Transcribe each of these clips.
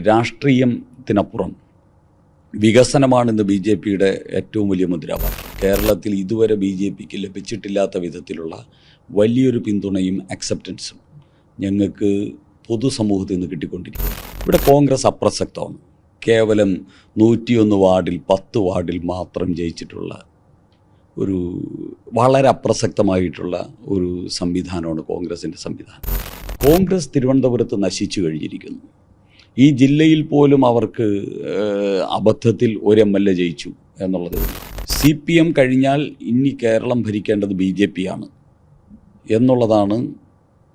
രാഷ്ട്രീയത്തിനപ്പുറം വികസനമാണ് ഇന്ന് B J പിയുടെ ഏറ്റവും വലിയ മുദ്രാവാക്യം. കേരളത്തിൽ ഇതുവരെ ബി ജെ പിക്ക് ലഭിച്ചിട്ടില്ലാത്ത വിധത്തിലുള്ള വലിയൊരു പിന്തുണയും അക്സെപ്റ്റൻസും ഞങ്ങൾക്ക് പൊതുസമൂഹത്തിൽ നിന്ന് കിട്ടിക്കൊണ്ടിരിക്കുന്നു. ഇവിടെ കോൺഗ്രസ് അപ്രസക്തമാണ്. കേവലം നൂറ്റിയൊന്ന് വാർഡിൽ പത്ത് വാർഡിൽ മാത്രം ജയിച്ചിട്ടുള്ള ഒരു വളരെ അപ്രസക്തമായിട്ടുള്ള ഒരു സംവിധാനമാണ് കോൺഗ്രസിന്റെ സംവിധാനം. കോൺഗ്രസ് തിരുവനന്തപുരത്ത് നശിച്ചു കഴിഞ്ഞിരിക്കുന്നു. ഈ ജില്ലയിൽ പോലും അവർക്ക് അബദ്ധത്തിൽ ഒരു എം എൽ എ ജയിച്ചു എന്നുള്ളത്. സി പി എം കഴിഞ്ഞാൽ ഇനി കേരളം ഭരിക്കേണ്ടത് ബി ജെ പി ആണ് എന്നുള്ളതാണ്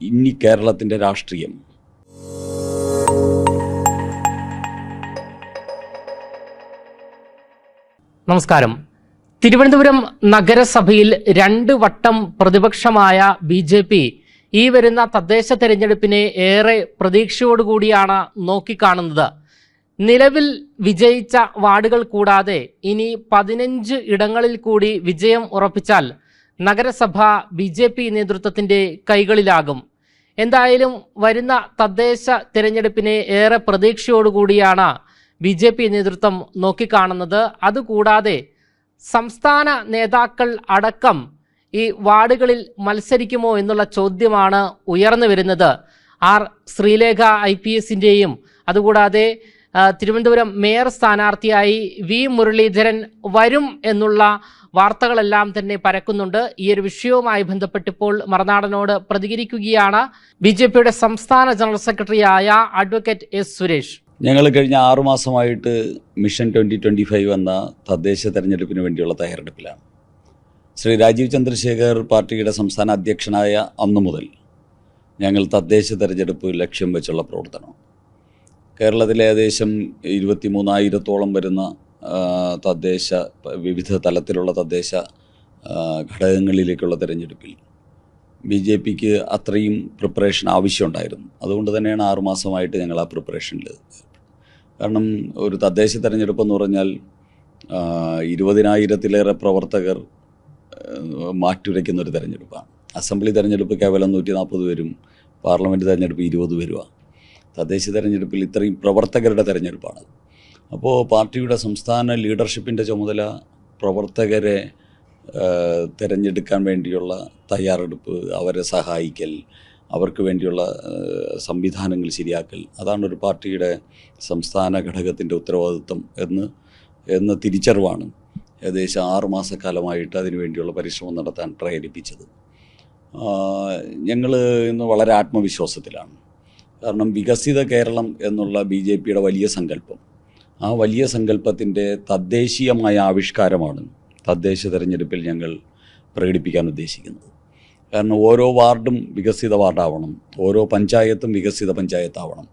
ഇനി കേരളത്തിന്റെ രാഷ്ട്രീയം. നമസ്കാരം. തിരുവനന്തപുരം നഗരസഭയിൽ രണ്ട് വട്ടം പ്രതിപക്ഷമായ ബി ജെ പി ഈ വരുന്ന തദ്ദേശ തെരഞ്ഞെടുപ്പിനെ ഏറെ പ്രതീക്ഷയോടുകൂടിയാണ് നോക്കിക്കാണുന്നത്. നിലവിൽ വിജയിച്ച വാർഡുകൾ കൂടാതെ ഇനി പതിനഞ്ച് ഇടങ്ങളിൽ കൂടി വിജയം ഉറപ്പിച്ചാൽ നഗരസഭ ബി ജെ പി നേതൃത്വത്തിന്റെ കൈകളിലാകും. എന്തായാലും വരുന്ന തദ്ദേശ തിരഞ്ഞെടുപ്പിനെ ഏറെ പ്രതീക്ഷയോടുകൂടിയാണ് ബി ജെ പി നേതൃത്വം നോക്കിക്കാണുന്നത്. അതുകൂടാതെ സംസ്ഥാന നേതാക്കൾ അടക്കം ഈ വാർഡുകളിൽ മത്സരിക്കുമോ എന്നുള്ള ചോദ്യമാണ് ഉയർന്നു വരുന്നത്. ആർ ശ്രീലേഖ ഐ പി എസിന്റെയും അതുകൂടാതെ തിരുവനന്തപുരം മേയർ സ്ഥാനാർത്ഥിയായി വി മുരളീധരൻ വരും എന്നുള്ള വാർത്തകളെല്ലാം തന്നെ പരക്കുന്നുണ്ട്. ഈ ഒരു വിഷയവുമായി ബന്ധപ്പെട്ടിപ്പോൾ മറുനാടനോട് പ്രതികരിക്കുകയാണ് ബി ജെ പിയുടെ സംസ്ഥാന ജനറൽ സെക്രട്ടറിയായ അഡ്വക്കേറ്റ് എസ് സുരേഷ്. ഞങ്ങൾ കഴിഞ്ഞ ആറുമാസമായിട്ട് മിഷൻ ട്വന്റി ട്വന്റി ഫൈവ് എന്ന തദ്ദേശ തെരഞ്ഞെടുപ്പിന് വേണ്ടിയുള്ള തയ്യാറെടുപ്പിലാണ്. ശ്രീ രാജീവ് ചന്ദ്രശേഖർ പാർട്ടിയുടെ സംസ്ഥാന അധ്യക്ഷനായ അന്നു മുതൽ ഞങ്ങൾ തദ്ദേശ തെരഞ്ഞെടുപ്പ് ലക്ഷ്യം വെച്ചുള്ള പ്രവർത്തനം കേരളത്തിലെ ഏകദേശം ഇരുപത്തി മൂന്നായിരത്തോളം വരുന്ന തദ്ദേശ വിവിധ തലത്തിലുള്ള തദ്ദേശ ഘടകങ്ങളിലേക്കുള്ള തിരഞ്ഞെടുപ്പിൽ ബി ജെ പിക്ക് അത്രയും പ്രിപ്പറേഷൻ ആവശ്യമുണ്ടായിരുന്നു. അതുകൊണ്ട് തന്നെയാണ് ആറുമാസമായിട്ട് ഞങ്ങൾ ആ പ്രിപ്പറേഷനിൽ കാരണം ഒരു തദ്ദേശ തെരഞ്ഞെടുപ്പ് എന്ന് പറഞ്ഞാൽ ഇരുപതിനായിരത്തിലേറെ പ്രവർത്തകർ മാറ്റുരയ്ക്കുന്ന ഒരു തെരഞ്ഞെടുപ്പാണ്. അസംബ്ലി തെരഞ്ഞെടുപ്പ് കേവലം നൂറ്റി നാൽപ്പത് പേരും പാർലമെന്റ് തെരഞ്ഞെടുപ്പ് ഇരുപത് പേരുമാണ്. തദ്ദേശ തെരഞ്ഞെടുപ്പിൽ ഇത്രയും പ്രവർത്തകരുടെ തെരഞ്ഞെടുപ്പാണ്. അപ്പോൾ പാർട്ടിയുടെ സംസ്ഥാന ലീഡർഷിപ്പിന്റെ ചുമതല പ്രവർത്തകരെ തിരഞ്ഞെടുക്കാൻ വേണ്ടിയുള്ള തയ്യാറെടുപ്പ് അവരെ സഹായിക്കൽ അവർക്ക് വേണ്ടിയുള്ള സംവിധാനങ്ങൾ ശരിയാക്കൽ അതാണ് ഒരു പാർട്ടിയുടെ സംസ്ഥാന ഘടകത്തിന്റെ ഉത്തരവാദിത്വം എന്ന് എന്ന തിരിച്ചറിവാണ് ഏകദേശം ആറ് മാസക്കാലമായിട്ട് അതിനു വേണ്ടിയുള്ള പരിശ്രമം നടത്താൻ പ്രേരിപ്പിച്ചത്. ഞങ്ങൾ ഇന്ന് വളരെ ആത്മവിശ്വാസത്തിലാണ്. കാരണം വികസിത കേരളം എന്നുള്ള ബി ജെ പിയുടെ വലിയ സങ്കല്പം. ആ വലിയ സങ്കല്പത്തിന്റെ തദ്ദേശീയമായ ആവിഷ്കാരമാണ് തദ്ദേശ തെരഞ്ഞെടുപ്പിൽ ഞങ്ങൾ പ്രകടിപ്പിക്കാൻ ഉദ്ദേശിക്കുന്നത്. കാരണം ഓരോ വാർഡും വികസിത വാർഡാവണം ഓരോ പഞ്ചായത്തും വികസിത പഞ്ചായത്താവണം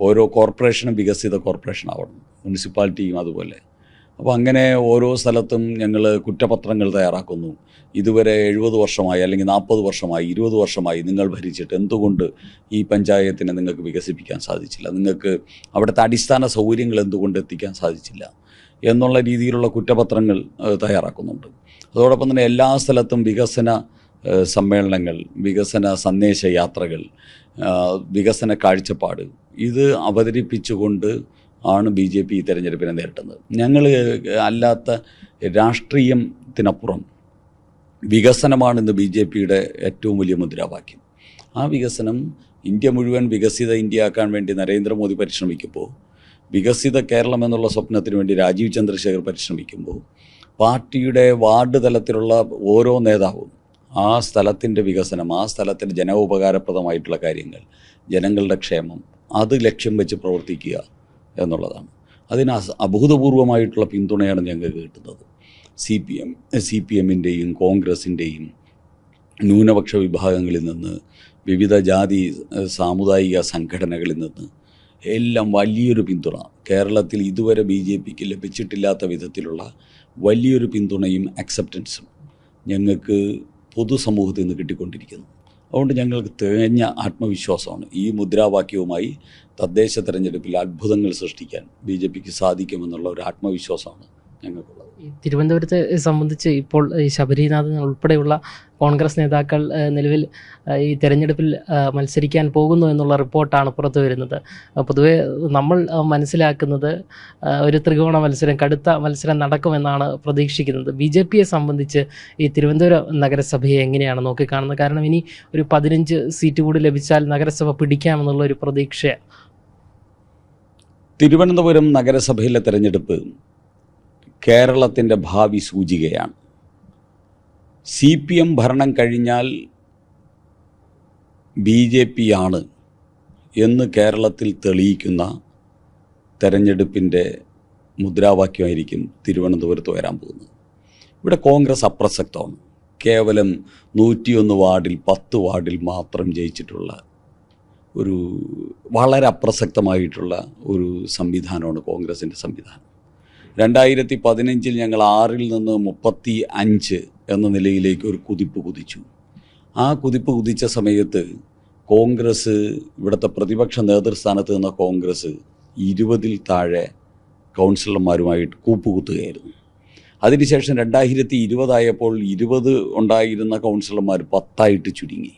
ഓരോ കോർപ്പറേഷനും വികസിത കോർപ്പറേഷൻ ആവണം മുനിസിപ്പാലിറ്റിയും അതുപോലെ. അപ്പോൾ അങ്ങനെ ഓരോ സ്ഥലത്തും ഞങ്ങൾ കുറ്റപത്രങ്ങൾ തയ്യാറാക്കുന്നു. ഇതുവരെ എഴുപത് വർഷമായി അല്ലെങ്കിൽ നാൽപ്പത് വർഷമായി ഇരുപത് വർഷമായി നിങ്ങൾ ഭരിച്ചിട്ട് എന്തുകൊണ്ട് ഈ പഞ്ചായത്തിനെ നിങ്ങൾക്ക് വികസിപ്പിക്കാൻ സാധിച്ചില്ല? നിങ്ങൾക്ക് അവിടുത്തെ അടിസ്ഥാന സൗകര്യങ്ങൾ എന്തുകൊണ്ട് എത്തിക്കാൻ സാധിച്ചില്ല? എന്നുള്ള രീതിയിലുള്ള കുറ്റപത്രങ്ങൾ തയ്യാറാക്കുന്നുണ്ട്. അതോടൊപ്പം തന്നെ എല്ലാ സ്ഥലത്തും വികസന സമ്മേളനങ്ങൾ വികസന സന്ദേശ യാത്രകൾ വികസന കാഴ്ചപ്പാട് ഇത് അവതരിപ്പിച്ചുകൊണ്ട് ആണ് ബി ജെ പി ഈ തെരഞ്ഞെടുപ്പിനെ നേരിടുന്നത്. ഞങ്ങൾ അല്ലാത്ത രാഷ്ട്രീയത്തിനപ്പുറം വികസനമാണ് ഇന്ന് ബി ജെ പിയുടെ ഏറ്റവും വലിയ മുദ്രാവാക്യം. ആ വികസനം ഇന്ത്യ മുഴുവൻ വികസിത ഇന്ത്യ ആക്കാൻ വേണ്ടി നരേന്ദ്രമോദി പരിശ്രമിക്കുമ്പോൾ വികസിത കേരളം എന്നുള്ള സ്വപ്നത്തിന് വേണ്ടി രാജീവ് ചന്ദ്രശേഖർ പരിശ്രമിക്കുമ്പോൾ പാർട്ടിയുടെ വാർഡ് തലത്തിലുള്ള ഓരോ നേതാവും ആ സ്ഥലത്തിന്റെ വികസനം ആ സ്ഥലത്തിന്റെ ജനോപകാരപ്രദമായിട്ടുള്ള കാര്യങ്ങൾ ജനങ്ങളുടെ ക്ഷേമം അത് ലക്ഷ്യം വെച്ച് പ്രവർത്തിക്കുക എന്നുള്ളതാണ്. അതിന് അഭൂതപൂർവമായിട്ടുള്ള പിന്തുണയാണ് ഞങ്ങൾക്ക് കിട്ടുന്നത്. C P M C P എമ്മിന്റെയും കോൺഗ്രസിന്റെയും ന്യൂനപക്ഷ വിഭാഗങ്ങളിൽ നിന്ന് വിവിധ ജാതി സാമുദായിക സംഘടനകളിൽ നിന്ന് എല്ലാം വലിയൊരു പിന്തുണ. കേരളത്തിൽ ഇതുവരെ ബി ജെ പിക്ക് ലഭിച്ചിട്ടില്ലാത്ത വിധത്തിലുള്ള വലിയൊരു പിന്തുണയും അക്സെപ്റ്റൻസും ഞങ്ങൾക്ക് പൊതുസമൂഹത്തിൽ നിന്ന് കിട്ടിക്കൊണ്ടിരിക്കുന്നു. അതുകൊണ്ട് ഞങ്ങൾക്ക് തികഞ്ഞ ആത്മവിശ്വാസമാണ്. ഈ മുദ്രാവാക്യവുമായി തദ്ദേശ തെരഞ്ഞെടുപ്പിൽ അത്ഭുതങ്ങൾ സൃഷ്ടിക്കാൻ ബി ജെ പിക്ക് സാധിക്കുമെന്നുള്ള ഒരു ആത്മവിശ്വാസമാണ്. ഞങ്ങൾക്കുള്ളത് തിരുവനന്തപുരത്തെ സംബന്ധിച്ച് ഇപ്പോൾ ഈ ശബരിനാഥൻ ഉൾപ്പെടെയുള്ള കോൺഗ്രസ് നേതാക്കൾ നിലവിൽ ഈ തെരഞ്ഞെടുപ്പിൽ മത്സരിക്കാൻ പോകുന്നു എന്നുള്ള റിപ്പോർട്ടാണ് പുറത്തു വരുന്നത്. പൊതുവേ നമ്മൾ മനസ്സിലാക്കുന്നത് ഒരു ത്രികോണ മത്സരം കടുത്ത മത്സരം നടക്കുമെന്നാണ് പ്രതീക്ഷിക്കുന്നത്. ബി ജെ പിയെ സംബന്ധിച്ച് ഈ തിരുവനന്തപുരം നഗരസഭയെ എങ്ങനെയാണ് നോക്കിക്കാണുന്നത്? കാരണം ഇനി ഒരു പതിനഞ്ച് സീറ്റ് കൂടി ലഭിച്ചാൽ നഗരസഭ പിടിക്കാമെന്നുള്ള ഒരു പ്രതീക്ഷ തിരുവനന്തപുരം നഗരസഭയിലെ തെരഞ്ഞെടുപ്പ് കേരളത്തിന്റെ ഭാവി സൂചികയാണ്. സി പി എം ഭരണം കഴിഞ്ഞാൽ ബി ജെ പി ആണ് എന്ന് കേരളത്തിൽ തെളിയിക്കുന്ന തെരഞ്ഞെടുപ്പിന്റെ മുദ്രാവാക്യമായിരിക്കും തിരുവനന്തപുരത്ത് വരാൻ പോകുന്നത്. ഇവിടെ കോൺഗ്രസ് അപ്രസക്തമാണ്. കേവലം നൂറ്റിയൊന്ന് വാർഡിൽ പത്ത് വാർഡിൽ മാത്രം ജയിച്ചിട്ടുള്ള ഒരു വളരെ അപ്രസക്തമായിട്ടുള്ള ഒരു സംവിധാനമാണ് കോൺഗ്രസിന്റെ സംവിധാനം. രണ്ടായിരത്തി പതിനഞ്ചിൽ ഞങ്ങൾ ആറിൽ നിന്ന് മുപ്പത്തി അഞ്ച് എന്ന നിലയിലേക്ക് ഒരു കുതിപ്പ് കുതിച്ചു. ആ കുതിപ്പ് കുതിച്ച സമയത്ത് കോൺഗ്രസ് ഇവിടുത്തെ പ്രതിപക്ഷ നേതൃസ്ഥാനത്ത് നിന്ന കോൺഗ്രസ് ഇരുപതിൽ താഴെ കൗൺസിലർമാരുമായിട്ട് കൂപ്പുകുത്തുകയായിരുന്നു. അതിനുശേഷം രണ്ടായിരത്തി ഇരുപതായപ്പോൾ ഇരുപത് ഉണ്ടായിരുന്ന കൗൺസിലർമാർ പത്തായിട്ട് ചുരുങ്ങി.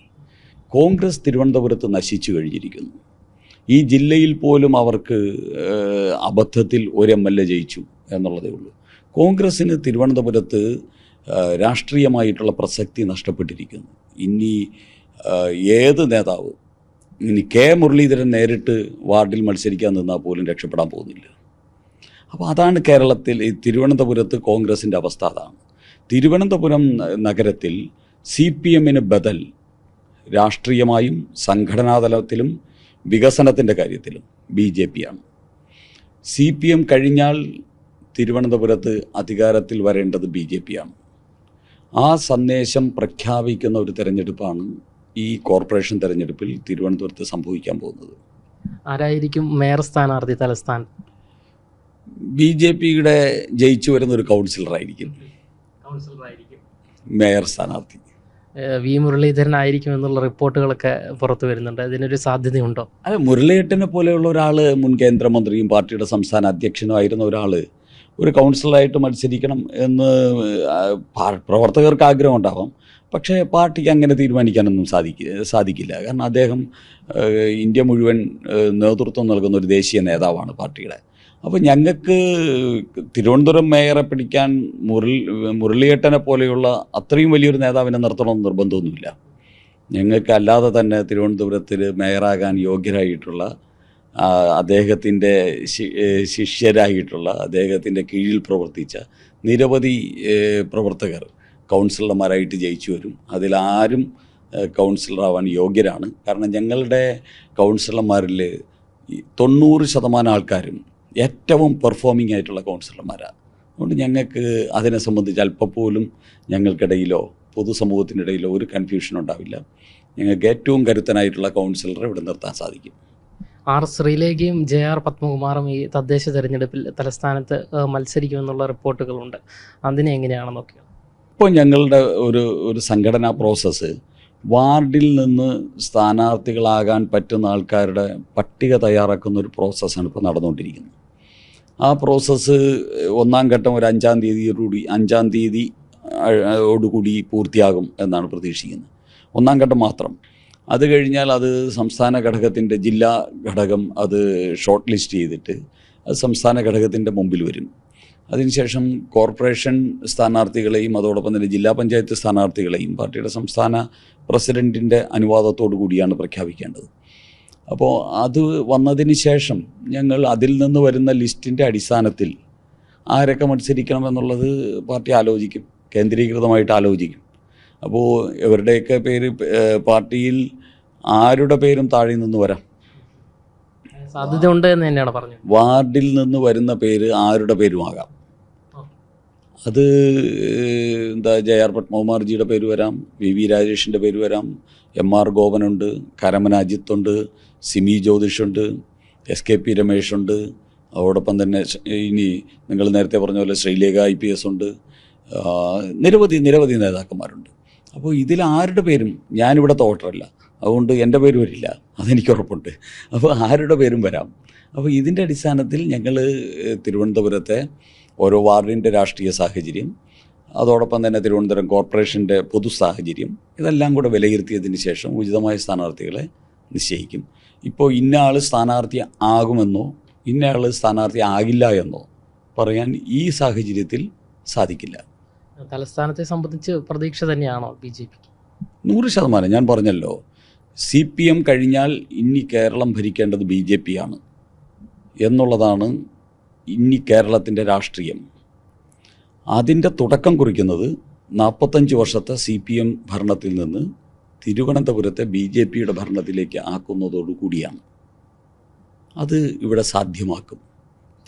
കോൺഗ്രസ് തിരുവനന്തപുരത്ത് നശിച്ചു കഴിഞ്ഞിരിക്കുന്നു. ഈ ജില്ലയിൽ പോലും അവർക്ക് അബദ്ധത്തിൽ ഒരു എം എൽ എ ജയിച്ചു. എന്നുള്ളതേ ഉള്ളൂ. കോൺഗ്രസ്സിന് തിരുവനന്തപുരത്ത് രാഷ്ട്രീയമായിട്ടുള്ള പ്രസക്തി നഷ്ടപ്പെട്ടിരിക്കുന്നു. ഇനി ഏത് നേതാവ് ഇനി കെ മുരളീധരൻ നേരിട്ട് വാർഡിൽ മത്സരിക്കാൻ നിന്നാൽ പോലും രക്ഷപ്പെടാൻ പോകുന്നില്ല. അപ്പോൾ അതാണ് കേരളത്തിൽ തിരുവനന്തപുരത്ത് കോൺഗ്രസിന്റെ അവസ്ഥ അതാണ്. തിരുവനന്തപുരം നഗരത്തിൽ സി പി എമ്മിന് ബദൽ രാഷ്ട്രീയമായും സംഘടനാതലത്തിലും വികസനത്തിന്റെ കാര്യത്തിലും ബി ജെ പി ആണ്. സി പി എം കഴിഞ്ഞാൽ തിരുവനന്തപുരത്ത് അധികാരത്തിൽ വരേണ്ടത് ബി ജെ പിയാണ് ആ സന്ദേശം പ്രഖ്യാപിക്കുന്ന ഒരു തെരഞ്ഞെടുപ്പാണ് ഈ കോർപ്പറേഷൻ തെരഞ്ഞെടുപ്പിൽ തിരുവനന്തപുരത്ത് സംഭവിക്കാൻ പോകുന്നത്. ആരായിരിക്കും മേയർ സ്ഥാനാർത്ഥി തലസ്ഥാൻ? ബി ജെ പിയുടെ ജയിച്ചു വരുന്ന ഒരു കൗൺസിലറായിരിക്കും. കൗൺസിലറായിരിക്കും. മേയർ സ്ഥാനാർത്ഥി. വി മുരളീധരൻ ആയിരിക്കും എന്നുള്ള റിപ്പോർട്ടുകളൊക്കെ പുറത്തു വരുന്നുണ്ട്. അതിനൊരു സാധ്യതയുണ്ടോ? അല്ല മുരളീധരനെ പോലെയുള്ള ഒരാൾ മുൻ കേന്ദ്രമന്ത്രിയും പാർട്ടിയുടെ സംസ്ഥാന അധ്യക്ഷനുമായിരുന്ന ഒരാൾ ഒരു കൗൺസിലറായിട്ട് മത്സരിക്കണം എന്ന് പ്രവർത്തകർക്ക് ആഗ്രഹം ഉണ്ടാവാം പക്ഷേ പാർട്ടിക്ക് അങ്ങനെ തീരുമാനിക്കാനൊന്നും സാധിക്കില്ല സാധിക്കില്ല. കാരണം അദ്ദേഹം ഇന്ത്യ മുഴുവൻ നേതൃത്വം നൽകുന്ന ഒരു ദേശീയ നേതാവാണ് പാർട്ടിയുടെ. അപ്പോൾ ഞങ്ങൾക്ക് തിരുവനന്തപുരം മേയറെ പിടിക്കാൻ മുരളി മുരളിയേട്ടനെ പോലെയുള്ള അത്രയും വലിയൊരു നേതാവിനെ നിർത്തണമെന്ന് നിർബന്ധമൊന്നുമില്ല. ഞങ്ങൾക്ക് അല്ലാതെ തന്നെ തിരുവനന്തപുരത്തിൽ മേയറാകാൻ യോഗ്യരായിട്ടുള്ള അദ്ദേഹത്തിന്റെ ശിഷ്യരായിട്ടുള്ള അദ്ദേഹത്തിന്റെ കീഴിൽ പ്രവർത്തിച്ച നിരവധി പ്രവർത്തകർ കൗൺസിലർമാരായിട്ട് ജയിച്ചു വരും. അതിലാരും കൗൺസിലറാവാൻ യോഗ്യരാണ്. കാരണം ഞങ്ങളുടെ കൗൺസിലർമാരിൽ തൊണ്ണൂറ് ശതമാനം ആൾക്കാരും ഏറ്റവും പെർഫോമിംഗ് ആയിട്ടുള്ള കൗൺസിലർമാരാണ് അതുകൊണ്ട് ഞങ്ങൾക്ക് അതിനെ സംബന്ധിച്ച് അല്പം പോലും ഞങ്ങൾക്കിടയിലോ പൊതുസമൂഹത്തിനിടയിലോ ഒരു കൺഫ്യൂഷൻ ഉണ്ടാവില്ല. ഞങ്ങൾക്ക് ഏറ്റവും കരുത്തനായിട്ടുള്ള കൗൺസിലറെ ഇവിടെ നിർത്താൻ സാധിക്കും. ആർ ശ്രീലേഖയും ജെ ആർ പത്മകുമാറും ഈ തദ്ദേശ തെരഞ്ഞെടുപ്പിൽ തലസ്ഥാനത്ത് മത്സരിക്കുമെന്നുള്ള റിപ്പോർട്ടുകളുണ്ട്. അതിനെ എങ്ങനെയാണ് നോക്കിയത്? ഇപ്പോൾ ഞങ്ങളുടെ ഒരു ഒരു സംഘടനാ പ്രോസസ്സ് വാർഡിൽ നിന്ന് സ്ഥാനാർത്ഥികളാകാൻ പറ്റുന്ന ആൾക്കാരുടെ പട്ടിക തയ്യാറാക്കുന്ന ഒരു പ്രോസസ്സാണ് ഇപ്പോൾ നടന്നുകൊണ്ടിരിക്കുന്നത്. ആ പ്രോസസ്സ് ഒന്നാം ഘട്ടം ഒരു അഞ്ചാം തീയതിയോടുകൂടി അഞ്ചാം തീയതി ഓടുകൂടി പൂർത്തിയാകും എന്നാണ് പ്രതീക്ഷിക്കുന്നത്. ഒന്നാം ഘട്ടം മാത്രം. അത് കഴിഞ്ഞാൽ അത് സംസ്ഥാന ഘടകത്തിന്റെ ജില്ലാ ഘടകം അത് ഷോർട്ട് ലിസ്റ്റ് ചെയ്തിട്ട് അത് സംസ്ഥാന ഘടകത്തിന്റെ മുമ്പിൽ വരും. അതിനുശേഷം കോർപ്പറേഷൻ സ്ഥാനാർത്ഥികളെയും അതോടൊപ്പം തന്നെ ജില്ലാ പഞ്ചായത്ത് സ്ഥാനാർത്ഥികളെയും പാർട്ടിയുടെ സംസ്ഥാന പ്രസിഡന്റിന്റെ അനുവാദത്തോടു കൂടിയാണ് പ്രഖ്യാപിക്കേണ്ടത്. അപ്പോൾ അത് വന്നതിന് ശേഷം ഞങ്ങൾ അതിൽ നിന്ന് വരുന്ന ലിസ്റ്റിന്റെ അടിസ്ഥാനത്തിൽ ആരൊക്കെ മത്സരിക്കണം എന്നുള്ളത് പാർട്ടി ആലോചിക്കും കേന്ദ്രീകൃതമായിട്ട് ആലോചിക്കും. അപ്പോൾ ഇവരുടെയൊക്കെ പേര് പാർട്ടിയിൽ ആരുടെ പേരും താഴെ നിന്ന് വരാം? സാധ്യതയുണ്ട് എന്ന് തന്നെയാണ് പറഞ്ഞത്. വാർഡിൽ നിന്ന് വരുന്ന പേര് ആരുടെ പേരുമാകാം? അത് എന്താ ജെ ആർ പത്മകുമാർജിയുടെ പേര് വരാം വി വി രാജേഷിന്റെ പേര് വരാം എം ആർ ഗോപനുണ്ട് കരമന അജിത്തുണ്ട് സിമി ജ്യോതിഷുണ്ട് എസ് കെ പി രമേഷുണ്ട് അതോടൊപ്പം തന്നെ ഇനി നിങ്ങൾ നേരത്തെ പറഞ്ഞ പോലെ ശ്രീലേഖ ഐ പി എസ് ഉണ്ട് നിരവധി നിരവധി നേതാക്കന്മാരുണ്ട്. അപ്പോൾ ഇതിൽ ആരുടെ പേരും? ഞാനിവിടുത്തെ തോട്ടറല്ല അതുകൊണ്ട് എന്റെ പേര് വരില്ല. അതെനിക്ക് ഉറപ്പുണ്ട്. അപ്പോൾ ആരുടെ പേരും വരാം? അപ്പോൾ ഇതിന്റെ അടിസ്ഥാനത്തിൽ ഞങ്ങൾ തിരുവനന്തപുരത്തെ ഓരോ വാർഡിന്റെ രാഷ്ട്രീയ സാഹചര്യം അതോടൊപ്പം തന്നെ തിരുവനന്തപുരം കോർപ്പറേഷന്റെ പൊതു സാഹചര്യം ഇതെല്ലാം കൂടെ വിലയിരുത്തിയതിന് ശേഷം ഉചിതമായ സ്ഥാനാർത്ഥികളെ നിശ്ചയിക്കും. ഇപ്പോൾ ഇന്ന ആൾ സ്ഥാനാർത്ഥി ആകുമെന്നോ ഇന്ന ആൾ സ്ഥാനാർത്ഥി ആകില്ല എന്നോ പറയാൻ ഈ സാഹചര്യത്തിൽ സാധിക്കില്ല. തലസ്ഥാനത്തെ സംബന്ധിച്ച് പ്രതീക്ഷ തന്നെയാണോ ബി ജെ പിക്ക്? നൂറ് ശതമാനം. ഞാൻ പറഞ്ഞല്ലോ. സി പി എം കഴിഞ്ഞാൽ ഇനി കേരളം ഭരിക്കേണ്ടത് ബി ജെ പി ആണ് എന്നുള്ളതാണ് ഇനി കേരളത്തിന്റെ രാഷ്ട്രീയം. അതിന്റെ തുടക്കം കുറിക്കുന്നത് നാൽപ്പത്തഞ്ച് വർഷത്തെ സി പി എം ഭരണത്തിൽ നിന്ന് തിരുവനന്തപുരത്തെ ബി ജെ പിയുടെ ഭരണത്തിലേക്ക് ആക്കുന്നതോടുകൂടിയാണ് അത് ഇവിടെ സാധ്യമാക്കും.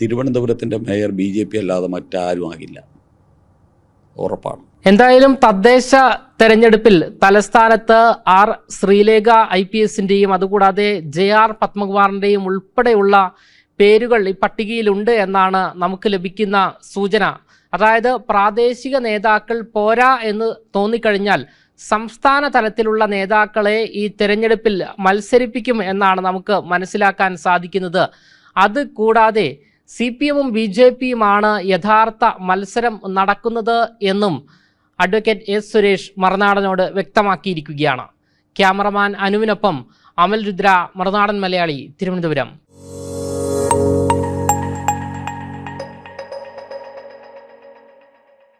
തിരുവനന്തപുരത്തിന്റെ മേയർ ബി ജെ പി അല്ലാതെ മറ്റാരും ആകില്ല ഉറപ്പാണ്. എന്തായാലും തദ്ദേശ തെരഞ്ഞെടുപ്പിൽ തലസ്ഥാനത്ത് ആർ ശ്രീലേഖ ഐ പി എസിന്റെയും അതുകൂടാതെ ജെ ആർ പത്മകുമാറിന്റെയും ഉൾപ്പെടെയുള്ള പേരുകൾ ഈ പട്ടികയിലുണ്ട് എന്നാണ് നമുക്ക് ലഭിക്കുന്ന സൂചന. അതായത് പ്രാദേശിക നേതാക്കൾ പോരാ എന്ന് തോന്നിക്കഴിഞ്ഞാൽ സംസ്ഥാന തലത്തിലുള്ള നേതാക്കളെ ഈ തെരഞ്ഞെടുപ്പിൽ മത്സരിപ്പിക്കും എന്നാണ് നമുക്ക് മനസ്സിലാക്കാൻ സാധിക്കുന്നത്. അത് കൂടാതെ സി പി എമ്മും ബി ജെ പിയുമാണ് യഥാർത്ഥ മത്സരം നടക്കുന്നത് എന്നും അഡ്വക്കേറ്റ് എസ് സുരേഷ് മറുനാടനോട് വ്യക്തമാക്കിയിരിക്കുകയാണ്. ക്യാമറമാൻ അനുവിനൊപ്പം അമൽ രുദ്ര മറുനാടൻ മലയാളി തിരുവനന്തപുരം.